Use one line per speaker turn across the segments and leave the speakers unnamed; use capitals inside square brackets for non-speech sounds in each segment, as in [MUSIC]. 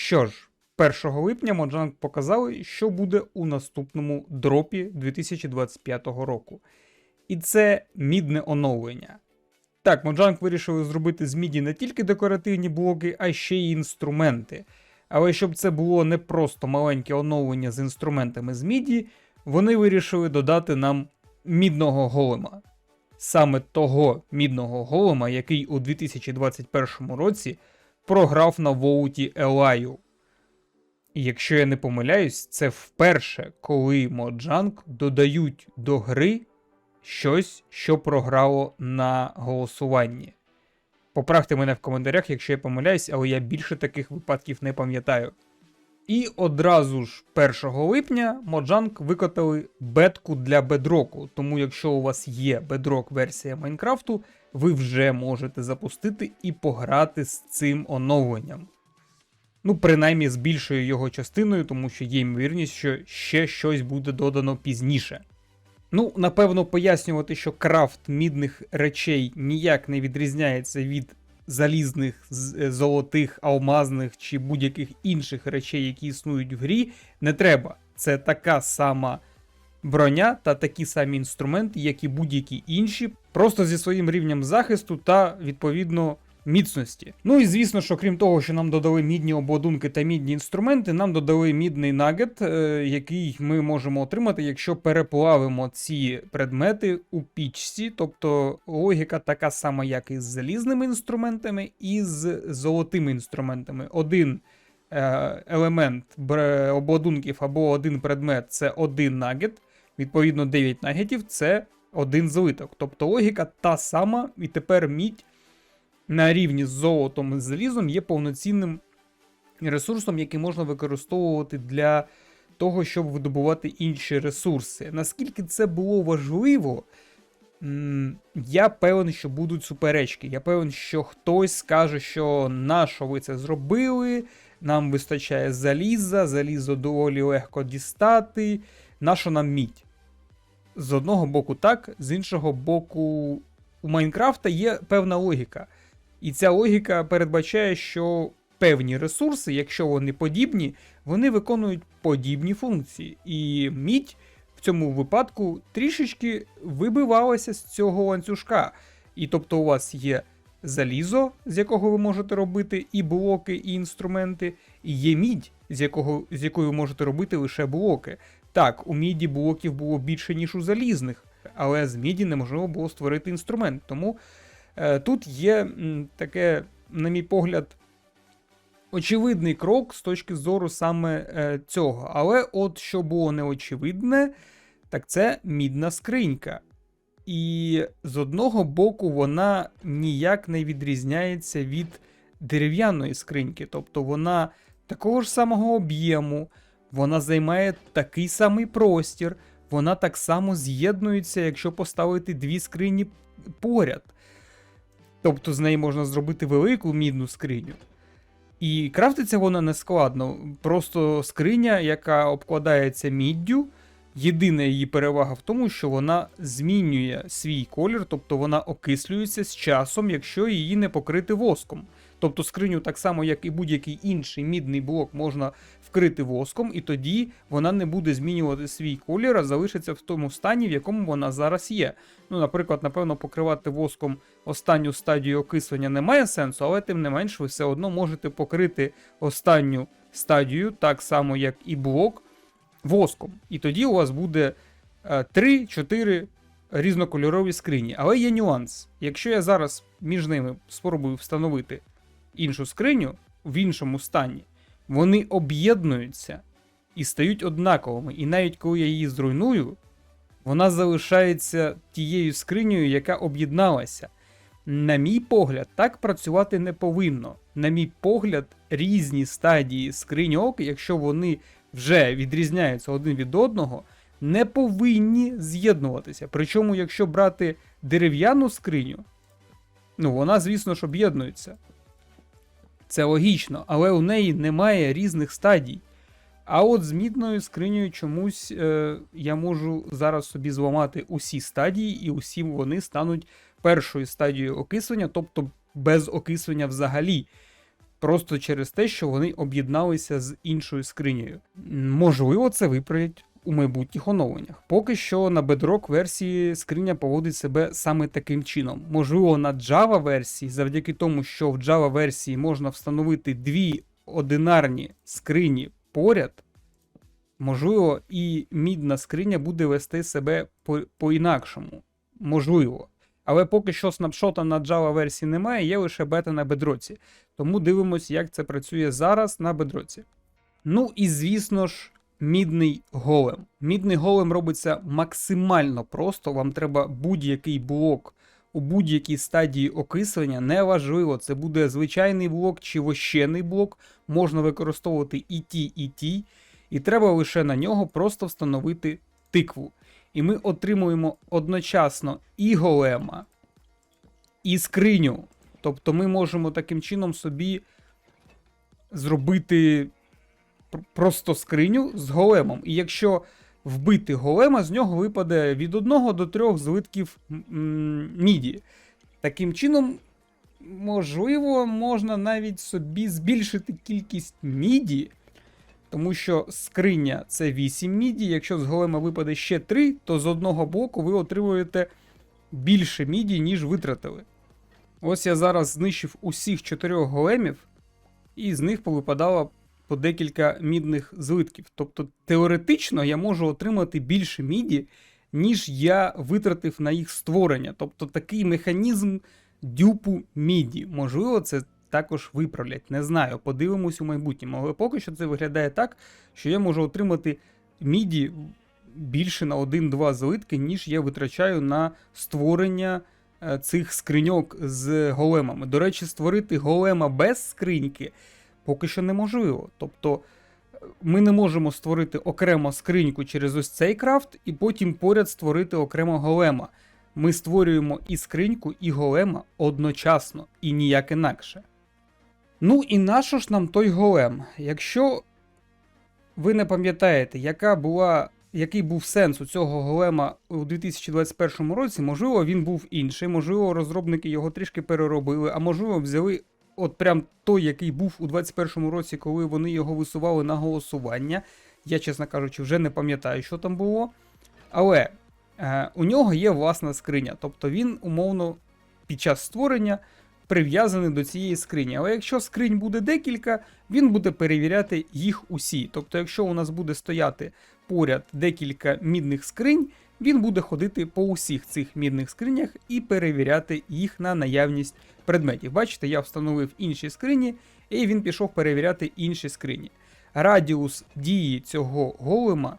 Що ж, 1 липня Mojang показали, що буде у наступному дропі 2025 року. І це мідне оновлення. Так, Mojang вирішили зробити з міді не тільки декоративні блоки, а ще й інструменти. Але щоб це було не просто маленьке оновлення з інструментами з міді, вони вирішили додати нам мідного голема. Саме того мідного голема, який у 2021 році програв на воуті Елаю. Якщо я не помиляюсь, це вперше, коли Моджанг додають до гри щось, що програло на голосуванні. Поправте мене в коментарях, якщо я помиляюсь, але я більше таких випадків не пам'ятаю. І одразу ж 1 липня Mojang викотали бетку для бедроку. Тому, якщо у вас є бедрок версія Майнкрафту, ви вже можете запустити і пограти з цим оновленням. Ну, принаймні з більшою його частиною, тому що є ймовірність, що ще щось буде додано пізніше. Ну, напевно, пояснювати, що крафт мідних речей ніяк не відрізняється від залізних, е, золотих, алмазних чи будь-яких інших речей, які існують в грі, не треба. Це така сама броня та такі самі інструменти, як і будь-які інші, просто зі своїм рівнем захисту та відповідно міцності. Ну і звісно, що крім того, що нам додали мідні обладунки та мідні інструменти, нам додали мідний нагет, е, який ми можемо отримати, якщо переплавимо ці предмети у пічці. Тобто логіка така сама, як і з залізними інструментами, і з золотими інструментами. Один е, елемент обладунків або один предмет це один нагет. Відповідно, 9 нагетів це один злиток. Тобто логіка та сама, і тепер мідь на рівні з золотом і залізом є повноцінним ресурсом, який можна використовувати для того, щоб видобувати інші ресурси. Наскільки це було важливо, я певен, що будуть суперечки. Я певен, що хтось скаже, що на що ви це зробили, нам вистачає заліза, залізо доволі легко дістати. На що нам мідь? З одного боку, так, з іншого боку, у Майнкрафта є певна логіка. І ця логіка передбачає, що певні ресурси, якщо вони подібні, вони виконують подібні функції. І мідь в цьому випадку трішечки вибивалася з цього ланцюжка. І тобто у вас є залізо, з якого ви можете робити і блоки, і інструменти, і є мідь, з, якого, з якої ви можете робити лише блоки. Так, у міді блоків було більше, ніж у залізних, але з міді неможливо було створити інструмент. Тому Тут є таке, на мій погляд, очевидний крок з точки зору саме е, цього. Але от що було неочевидне, так це мідна скринька. І з одного боку вона ніяк не відрізняється від дерев'яної скриньки. Тобто вона такого ж самого об'єму, вона займає такий самий простір, вона так само з'єднується, якщо поставити дві скрині поряд. Тобто з неї можна зробити велику мідну скриню. І крафтиться вона не складно. Просто скриня, яка обкладається міддю. Єдина її перевага в тому, що вона змінює свій колір, тобто вона окислюється з часом, якщо її не покрити воском. Тобто скриню, так само, як і будь-який інший мідний блок, можна вкрити воском, і тоді вона не буде змінювати свій колір, а залишиться в тому стані, в якому вона зараз є. Ну, наприклад, напевно, покривати воском останню стадію окислення немає сенсу, але тим не менш ви все одно можете покрити останню стадію, так само, як і блок, воском. І тоді у вас буде 3-4 різнокольорові скрині. Але є нюанс. Якщо я зараз між ними спробую встановити іншу скриню в іншому стані, вони об'єднуються і стають однаковими. І навіть коли я її зруйную, вона залишається тією скринею, яка об'єдналася. На мій погляд, так працювати не повинно. На мій погляд, різні стадії скриньок, якщо вони вже відрізняються один від одного, не повинні з'єднуватися. Причому, якщо брати дерев'яну скриню, ну вона, звісно ж, об'єднується. Це логічно, але у неї немає різних стадій. А от з мідною скринею чомусь е, я можу зараз собі зламати усі стадії, і усі вони стануть першою стадією окислення, тобто без окислення взагалі. просто через те, що вони об'єдналися з іншою скринею. Можливо, це виправлять у майбутніх оновленнях. Поки що на Bedrock версії скриня поводить себе саме таким чином. Можливо, на Java версії, завдяки тому, що в Java версії можна встановити дві одинарні скрині поряд. Можливо, і мідна скриня буде вести себе по- по-інакшому. Можливо. Але поки що снапшота на Java версії немає, є лише бета на бедроці. Тому дивимось, як це працює зараз на бедроці. Ну і звісно ж, мідний голем. Мідний голем робиться максимально просто. Вам треба будь-який блок у будь-якій стадії окислення. Неважливо, це буде звичайний блок чи вощений блок. Можна використовувати і ті, і ті. І треба лише на нього просто встановити тикву. І ми отримуємо одночасно і голема, і скриню. Тобто ми можемо таким чином собі зробити просто скриню з големом. І якщо вбити голема, з нього випаде від 1 до 3 злитків міді. Таким чином, можливо, можна навіть собі збільшити кількість міді. Тому що скриня це 8 міді. Якщо з голема випаде ще 3, то з одного блоку ви отримуєте більше міді, ніж витратили. Ось я зараз знищив усіх 4 големів, і з них повипадало по декілька мідних злитків. Тобто теоретично я можу отримати більше міді, ніж я витратив на їх створення. Тобто такий механізм дюпу міді. Можливо, це також виправлять. Не знаю, подивимось у майбутньому. Але поки що це виглядає так, що я можу отримати міді більше на 1-2 злитки, ніж я витрачаю на створення е, цих скриньок з големами. До речі, створити голема без скриньки поки що неможливо. Тобто ми не можемо створити окремо скриньку через ось цей крафт, і потім поряд створити окремо голема. Ми створюємо і скриньку, і голема одночасно, і ніяк інакше. Ну і нащо ж нам той голем? Якщо ви не пам'ятаєте, яка була, який був сенс у цього голема у 2021 році, можливо, він був інший, можливо, розробники його трішки переробили, а можливо, взяли от прям той, який був у 2021 році, коли вони його висували на голосування. Я, чесно кажучи, вже не пам'ятаю, що там було. Але е, у нього є власна скриня, тобто він умовно під час створення прив'язаний до цієї скрині. Але якщо скринь буде декілька, він буде перевіряти їх усі. Тобто, якщо у нас буде стояти поряд декілька мідних скринь, він буде ходити по усіх цих мідних скринях і перевіряти їх на наявність предметів. Бачите, я встановив інші скрині, і він пішов перевіряти інші скрині. Радіус дії цього голема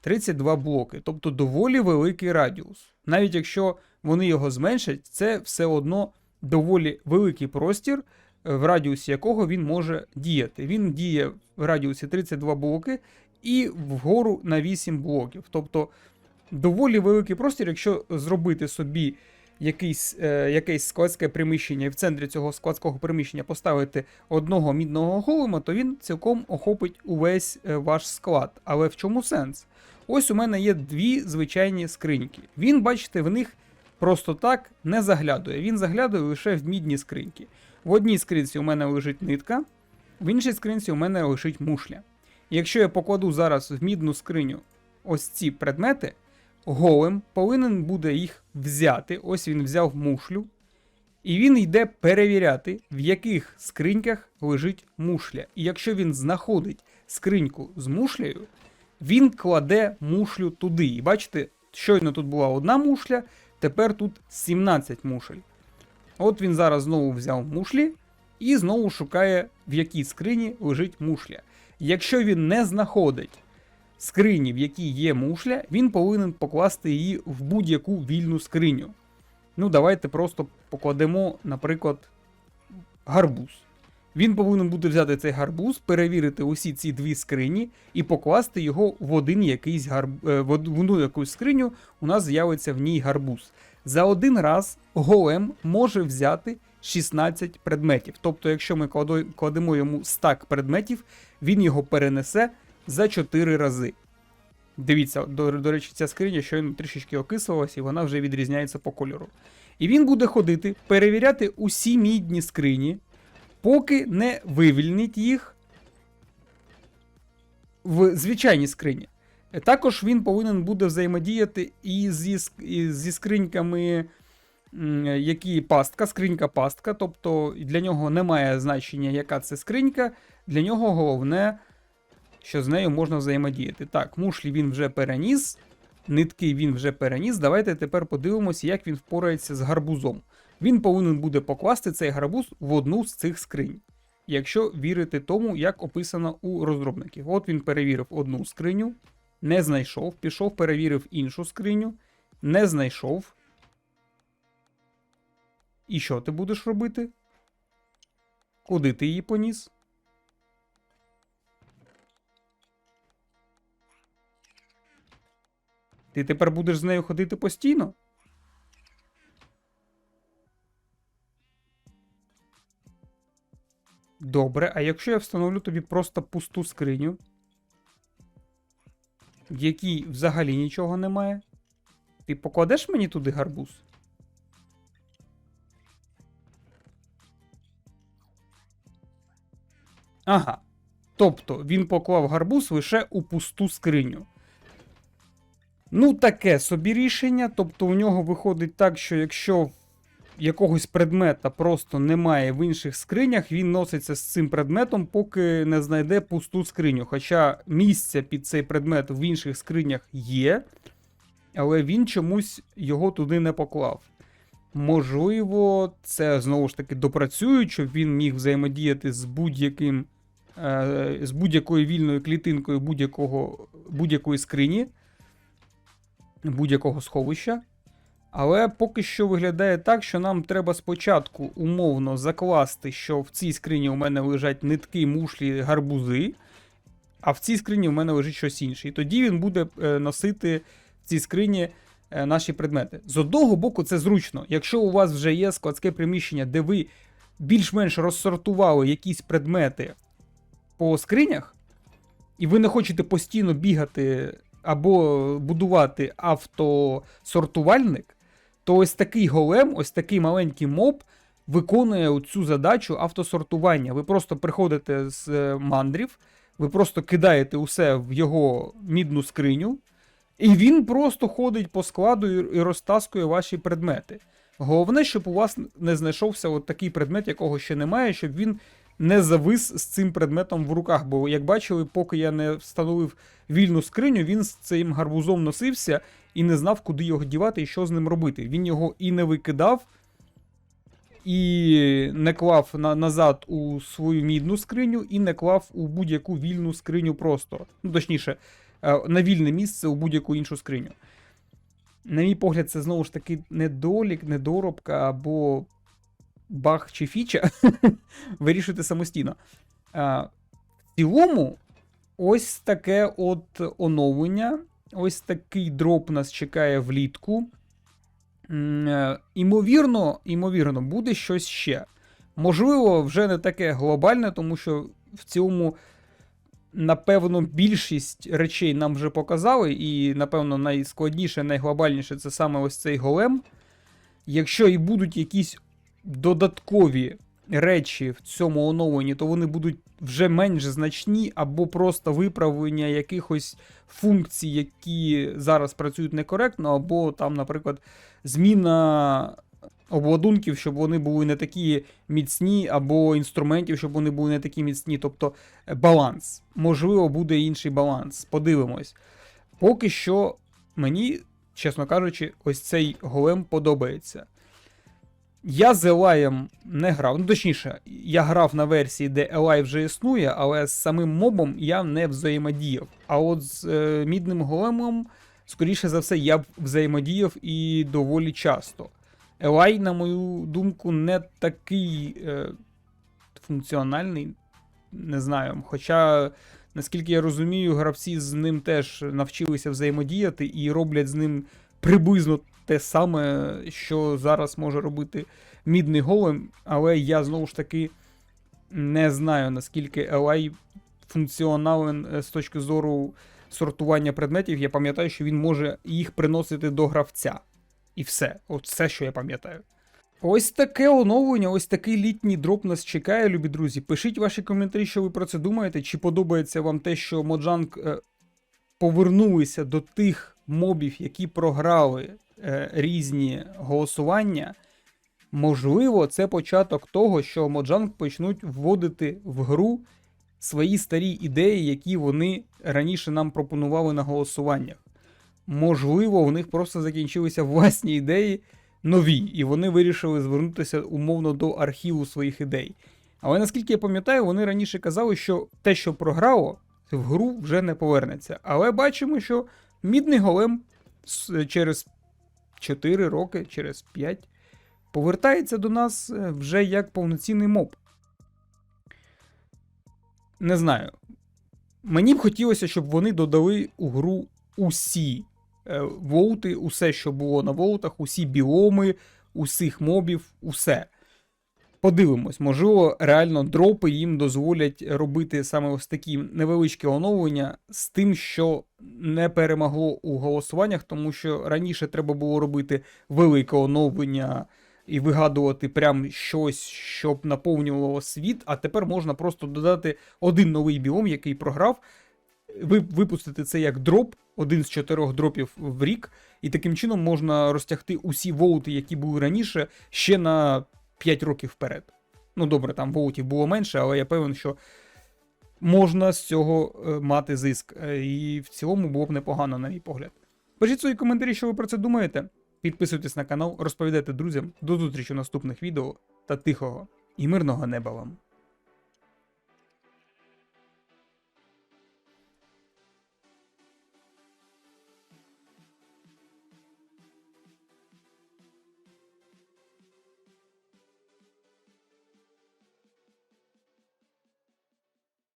32 блоки, тобто доволі великий радіус. Навіть якщо вони його зменшать, це все одно доволі великий простір, в радіусі якого він може діяти. Він діє в радіусі 32 блоки і вгору на 8 блоків. Тобто доволі великий простір, якщо зробити собі якийсь, е, якесь складське приміщення і в центрі цього складського приміщення поставити одного мідного голема, то він цілком охопить увесь е, ваш склад. Але в чому сенс? Ось у мене є дві звичайні скриньки. Він, бачите, в них просто так не заглядує. Він заглядує лише в мідні скриньки. В одній скринці у мене лежить нитка, в іншій скринці у мене лежить мушля. Якщо я покладу зараз в мідну скриню ось ці предмети, голем повинен буде їх взяти. Ось він взяв мушлю. І він йде перевіряти, в яких скриньках лежить мушля. І якщо він знаходить скриньку з мушлею, він кладе мушлю туди. І бачите, щойно тут була одна мушля, тепер тут 17 мушель. От він зараз знову взяв мушлі і знову шукає, в якій скрині лежить мушля. Якщо він не знаходить скрині, в якій є мушля, він повинен покласти її в будь-яку вільну скриню. Ну, давайте просто покладемо, наприклад, гарбуз. Він повинен буде взяти цей гарбуз, перевірити усі ці дві скрині і покласти його в один якийсь гарб... е, в одну якусь скриню, у нас з'явиться в ній гарбуз. За один раз голем може взяти 16 предметів. Тобто, якщо ми кладемо йому стак предметів, він його перенесе за 4 рази. Дивіться, до, до речі, ця скриня щойно трішечки окислилась, і вона вже відрізняється по кольору. І він буде ходити, перевіряти усі мідні скрині, поки не вивільнить їх в звичайній скрині. Також він повинен буде взаємодіяти і зі, і зі скриньками, які пастка, скринька пастка. Тобто для нього немає значення, яка це скринька. Для нього головне, що з нею можна взаємодіяти. Так, мушлі він вже переніс, нитки він вже переніс. Давайте тепер подивимося, як він впорається з гарбузом. Він повинен буде покласти цей гарбуз в одну з цих скринь. Якщо вірити тому, як описано у розробників. От він перевірив одну скриню, не знайшов, пішов, перевірив іншу скриню, не знайшов. І що ти будеш робити? Куди ти її поніс? Ти тепер будеш з нею ходити постійно? Добре, а якщо я встановлю тобі просто пусту скриню, в якій взагалі нічого немає, ти покладеш мені туди гарбуз? Ага. Тобто він поклав гарбуз лише у пусту скриню. Ну, таке собі рішення. Тобто, у нього виходить так, що якщо якогось предмета просто немає в інших скринях, він носиться з цим предметом, поки не знайде пусту скриню. Хоча місця під цей предмет в інших скринях є, але він чомусь його туди не поклав. Можливо, це знову ж таки допрацює, щоб він міг взаємодіяти з будь-яким. е, З будь-якою вільною клітинкою будь-якої скрині, будь-якого сховища. Але поки що виглядає так, що нам треба спочатку умовно закласти, що в цій скрині у мене лежать нитки, мушлі, гарбузи, а в цій скрині у мене лежить щось інше. І тоді він буде е, носити в цій скрині е, наші предмети. З одного боку, це зручно. Якщо у вас вже є складське приміщення, де ви більш-менш розсортували якісь предмети по скринях, і ви не хочете постійно бігати або будувати автосортувальник, то ось такий голем, ось такий маленький моб виконує цю задачу автосортування. Ви просто приходите з е, мандрів, ви просто кидаєте усе в його мідну скриню, і він просто ходить по складу і розтаскує ваші предмети. Головне, щоб у вас не знайшовся от такий предмет, якого ще немає, щоб він не завис з цим предметом в руках. Бо, як бачили, поки я не встановив вільну скриню, він з цим гарбузом носився і не знав, куди його дівати і що з ним робити. Він його і не викидав, і не клав на, назад у свою мідну скриню, і не клав у будь-яку вільну скриню просто. Ну, точніше, е, на вільне місце у будь-яку іншу скриню. На мій погляд, це знову ж таки недолік, недоробка або баг чи фіча. [LAUGHS] Вирішуйте самостійно. А, в цілому, ось таке от оновлення. Ось такий дроп нас чекає влітку. Е, Імовірно, імовірно, буде щось ще. Можливо, вже не таке глобальне, тому що в цілому, напевно, більшість речей нам вже показали, і, напевно, найскладніше, найглобальніше це саме ось цей голем. Якщо і будуть якісь додаткові речі в цьому оновленні, то вони будуть вже менш значні, або просто виправлення якихось функцій, які зараз працюють некоректно, або там, наприклад, зміна обладунків, щоб вони були не такі міцні, або інструментів, щоб вони були не такі міцні. Тобто е, баланс. Можливо, буде інший баланс. Подивимось. Поки що мені, чесно кажучи, ось цей голем подобається. Я з Елаєм не грав. Ну, точніше, я грав на версії, де Елай вже існує, але з самим мобом я не взаємодіяв. А от з е, мідним големом, скоріше за все, я б взаємодіяв і доволі часто. Елай, на мою думку, не такий е, функціональний, не знаю. Хоча, наскільки я розумію, гравці з ним теж навчилися взаємодіяти і роблять з ним приблизно те саме, що зараз може робити мідний голем, але я знову ж таки не знаю, наскільки LI функціонален е, з точки зору сортування предметів. Я пам'ятаю, що він може їх приносити до гравця. І все. От все, що я пам'ятаю. Ось таке оновлення, ось такий літній дроп нас чекає, любі друзі. Пишіть ваші коментарі, що ви про це думаєте. Чи подобається вам те, що Моджанг е, повернулися до тих мобів, які програли е, різні голосування. Можливо, це початок того, що Моджанг почнуть вводити в гру свої старі ідеї, які вони раніше нам пропонували на голосуваннях. Можливо, у них просто закінчилися власні ідеї нові, і вони вирішили звернутися умовно до архіву своїх ідей. Але наскільки я пам'ятаю, вони раніше казали, що те, що програло, в гру вже не повернеться. Але бачимо, що мідний голем через 4 роки, через 5 повертається до нас е, вже як повноцінний моб. Не знаю. Мені б хотілося, щоб вони додали у гру усі е, воути, усе, що було на воутах, усі біоми, усіх мобів, усе. Подивимось, можливо, реально дропи їм дозволять робити саме ось такі невеличкі оновлення з тим, що не перемогло у голосуваннях, тому що раніше треба було робити велике оновлення і вигадувати прям щось, щоб наповнювало світ, а тепер можна просто додати один новий біом, який програв, випустити це як дроп, один з чотирьох дропів в рік, і таким чином можна розтягти усі воути, які були раніше, ще на 5 років вперед. Ну добре, там воутів було менше, але я певен, що можна з цього е, мати зиск. Е, І в цілому було б непогано, на мій погляд. Пишіть свої коментарі, що ви про це думаєте. Підписуйтесь на канал, розповідайте друзям. До зустрічі у наступних відео та тихого і мирного неба вам.